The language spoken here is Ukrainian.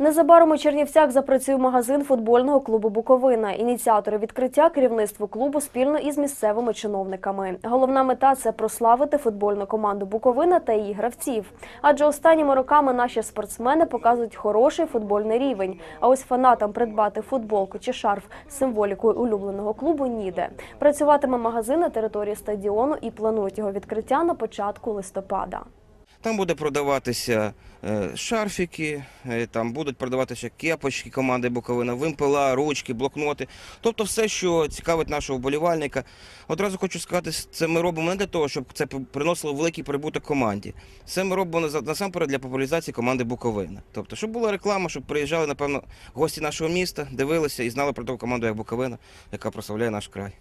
Незабаром у Чернівцях запрацює магазин футбольного клубу Буковина. Ініціатори відкриття керівництво клубу спільно із місцевими чиновниками. Головна мета це прославити футбольну команду Буковина та її гравців. Адже останніми роками наші спортсмени показують хороший футбольний рівень. А ось фанатам придбати футболку чи шарф з символікою улюбленого клубу ніде. Працюватиме магазин на території стадіону і планують його відкриття на початку листопада. Там буде продаватися е, шарфіки, е, там будуть продаватися кепочки команди Буковина, вимпела, ручки, блокноти. Тобто все, що цікавить нашого вболівальника. Одразу хочу сказати, це ми робимо не для того, щоб це приносило великий прибуток команді. Це ми робимо насамперед для популяризації команди Буковина. Тобто, щоб була реклама, щоб приїжджали, напевно, гості нашого міста, дивилися і знали про таку команду, як Буковина, яка прославляє наш край.